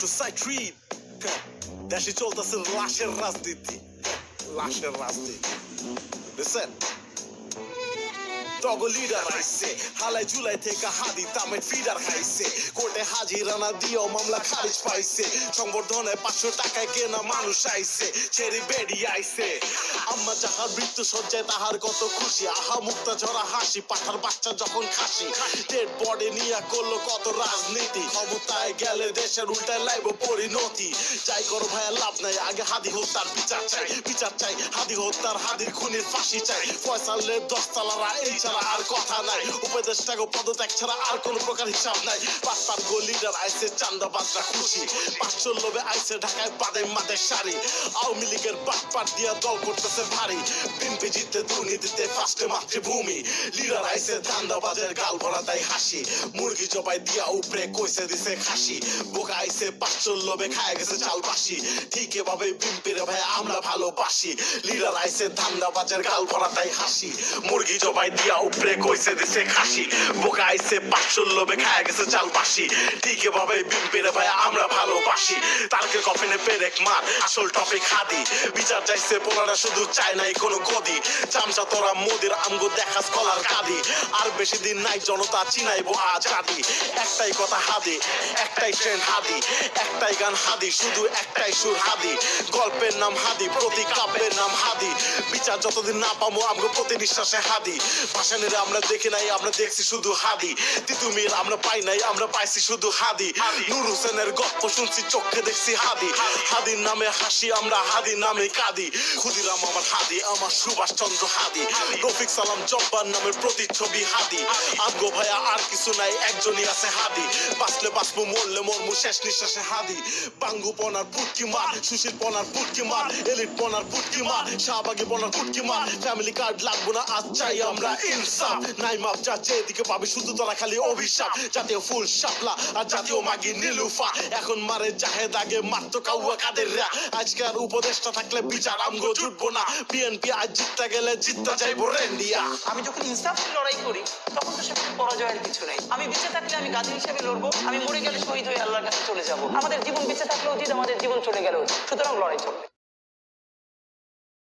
Two side read দেশে চলতেছে লাশের রাজনীতি লাশের রাজনীতি বুঝছেন তগো লিডার আইছে হালাই জুলাই থেকে হাদি তামে ফিডার খাইছে। কোর্টে হাজিরানা দিও মামলা খারিজ পাইছে। সংবর্ধনে পাঁচশো টাকায় কেনা মানুষ আইছে। ছেড়ে বেরিয়ে আইছে। আম্মা যাহার মৃত্যু সজ্জায় তাহার কত খুশি। আহা মুক্তা ঝরা হাসি, পাঠার বাচ্চা যখন খাসি। ডেড বডি নিয়ে করল কত রাজনীতি। ক্ষমতায় গেলে দেশের উল্টায় লাইব পরিণতি। যাই করো ভাইয়া, লাভ নাই। আগে হাদি হত্যার বিচার চাই। বিচার চাই। হাদি হত্যার হাদির খুনির ফাঁসি চাই। ফয়সালের দশতলারা এই ছাড়া আর কথা নাই। উপদেষ্টাকে পদত্যাগ ছাড়া আর কোন প্রকার হিসাব নাই। পাঁচটার গো লিডার আইসে চান্দা বাজরা খুশি। পাঁচশো লোভে আইসে ঢাকায় পাদে মাদের শাড়ি। আওয়ামী লীগের পাট পাট দিয়া দল করতেছে ভারী। বিম্পি জিতে দুর্নীতিতে ফার্স্টে মাতৃভূমি। আইসে ধান্দাবাজের গাল ভরা তাই হাসি। মুরগি জবাই দিয়া উপরে কইসে দিছে খাসি। বোকা আইসে পাঁচশো লোভে খায় গেছে চালবাসি ঠিক এভাবে বিম্পির ভাই আমরা ভালোবাসি। লিডার আইসে ধান্দাবাজের গাল ভরা তাই হাসি। মুরগি জবাই দিয়া উপরে কইসে দিছে খাসি। বোকা আইসে পাঁচশো খায় গেছে চালবাসি ঠিক এভাবে বিম্পির ভাই আমরা ভালোবাসি। তারকে কফিনে পেরেক মার, আসল টপিক হাদি। বিচার চাইছে পোলারা শুধু চায় নাই কোনো গদি। চামচা তোরা মোদির আমগো দেখা স্কলার কাদি আর বেশি দিন নাই জনতা চিনাইবো আজ আদি। একটাই কথা হাদি, একটাই ট্রেন হাদি। একটাই গান হাদি, শুধু একটাই সুর হাদি। গল্পের নাম হাদি, প্রতি কাব্যের নাম হাদি। বিচার যতদিন না পাবো আমগো প্রতি নিঃশ্বাসে হাদি। ভাসানের আমরা দেখি নাই আমরা দেখছি শুধু হাদি। তিতুমির আমরা পাই নাই আমরা পাইছি শুধু হাদি। নূর হোসেনের গল্প শুনছি চোখে দেখছি হাদি। হাদির নামে হাসি আমরা হাদির নামে কাঁদি। ক্ষুদিরাম আমার হাদি আমার সুভাষ চন্দ্র হাদি। রফিক সালাম জব্বার নামের প্রতিচ্ছবি হাদি। আঙ্গো ভাইয়া আর কিছু নাই একজনই আছে হাদি। বাঁচলে বাঁচবো মরলে মরমু শেষ নিঃশ্বাসে হাদি। বাঙ্গু পনার পুটকি মার সুশীল পনার পুটকি মার এলিট পনার পুটকি মার শাহবাগি পনার পুটকি মার। ফ্যামিলি কার্ড লাগবো না আজ চাই আমরা ইনসাফ নাই মাপ যা যেদিকে পাবি শুধু তোরা খালি অভিশাপ। জাতীয় ফুল শাপলা আর জাতীয় মাগি নীলুফা। এখন মারে জাহেদ, আগে মারতো কাউয়া কাদের রা আজকার উপদেশটা থাকলে বিচার আমগো জুটবো না। বিএনপি আজ জিততে গেলে জিততে চাইব রেন্ডিয়া। আমি যখন ইনসাফ লড়াই করি, তখন তো সেখানে পরাজয়ের কিছু নেই। আমি বেঁচে থাকলে আমি গাজী হিসেবে লড়বো, আমি মরে গেলে শহীদ হয়ে আল্লাহর কাছে চলে যাব। আমাদের জীবন বেঁচে থাকলে উচিত আমাদের জীবন চলে গেলে উচিত সুতরাং লড়াই চলবে।